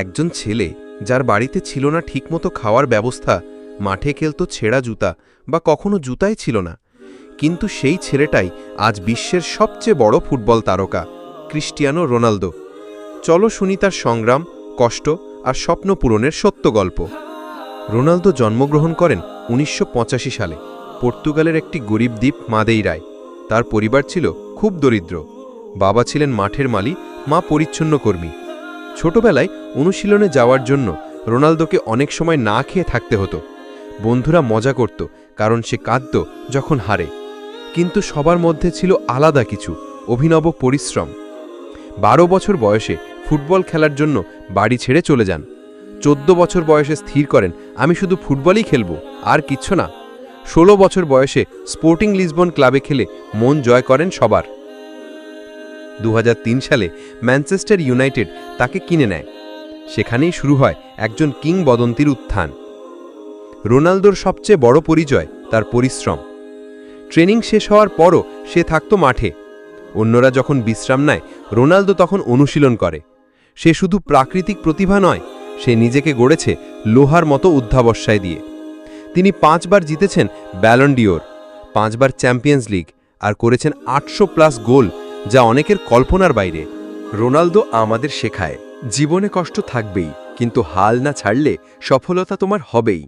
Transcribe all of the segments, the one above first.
একজন ছেলে যার বাড়িতে ছিল না ঠিকমতো খাওয়ার ব্যবস্থা, মাঠে খেলতো ছেঁড়া জুতা বা কখনো জুতাই ছিল না। কিন্তু সেই ছেলেটাই আজ বিশ্বের সবচেয়ে বড় ফুটবল তারকা, ক্রিস্টিয়ানো রোনালদো। চলো শুনি তার সংগ্রাম, কষ্ট আর স্বপ্ন পূরণের সত্য গল্প। রোনালদো জন্মগ্রহণ করেন উনিশশো পঁচাশি সালে। পর্তুগালের একটি গরিব দ্বীপ মাদেইরায়। তার পরিবার ছিল খুব দরিদ্র। বাবা ছিলেন মাঠের মালি মা পরিচ্ছন্ন কর্মী। ছোটবেলায় অনুশীলনে যাওয়ার জন্য রোনালদোকে অনেক সময় না খেয়ে থাকতে হতো। বন্ধুরা মজা করত, কারণ সে কাঁদত যখন হারে। কিন্তু সবার মধ্যে ছিল আলাদা কিছু, অভিনব পরিশ্রম। বারো বছর বয়সে ফুটবল খেলার জন্য বাড়ি ছেড়ে চলে যান। চোদ্দ বছর বয়সে স্থির করেন, আমি শুধু ফুটবলই খেলব, আর কিচ্ছু না। ষোলো বছর বয়সে স্পোর্টিং লিসবন ক্লাবে খেলে মন জয় করেন সবার। দু হাজার তিন সালে ম্যানচেস্টার ইউনাইটেড তাকে কিনে নেয়। সেখানেই শুরু হয় একজন কিংবদন্তির উত্থান। রোনালদোর সবচেয়ে বড় পরিচয় তার পরিশ্রম। ট্রেনিং শেষ হওয়ার পরও সে থাকত মাঠে। অন্যরা যখন বিশ্রাম নেয়, রোনালদো তখন অনুশীলন করে। সে শুধু প্রাকৃতিক প্রতিভা নয়, সে নিজেকে গড়েছে লোহার মতো উদ্ধাবস্যায় দিয়ে। তিনি পাঁচবার জিতেছেন ব্যালন্ডিওর পাঁচবার চ্যাম্পিয়ন্স লিগ আর করেছেন আটশো প্লাস গোল যা অনেকের কল্পনার বাইরে। রোনালদো আমাদের শেখায়, জীবনে কষ্ট থাকবেই, কিন্তু হাল না ছাড়লে সফলতা তোমার হবেই।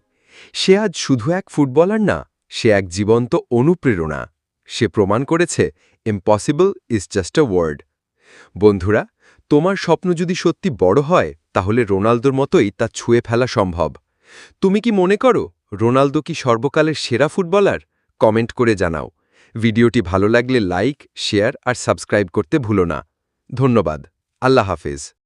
সে আজ শুধু এক ফুটবলার না, সে এক জীবন্ত অনুপ্রেরণা। সে প্রমাণ করেছে impossible is just a word বন্ধুরা, তোমার স্বপ্ন যদি সত্যি বড় হয়, তাহলে রোনালদোর মতোই তা ছুঁয়ে ফেলা সম্ভব। তুমি কি মনে করো, রোনালদো কি সর্বকালের সেরা ফুটবলার? কমেন্ট করে জানাও। ভিডিওটি ভালো লাগলে লাইক শেয়ার আর সাবস্ক্রাইব করতে ভুলো না। ধন্যবাদ। আল্লাহ হাফেজ।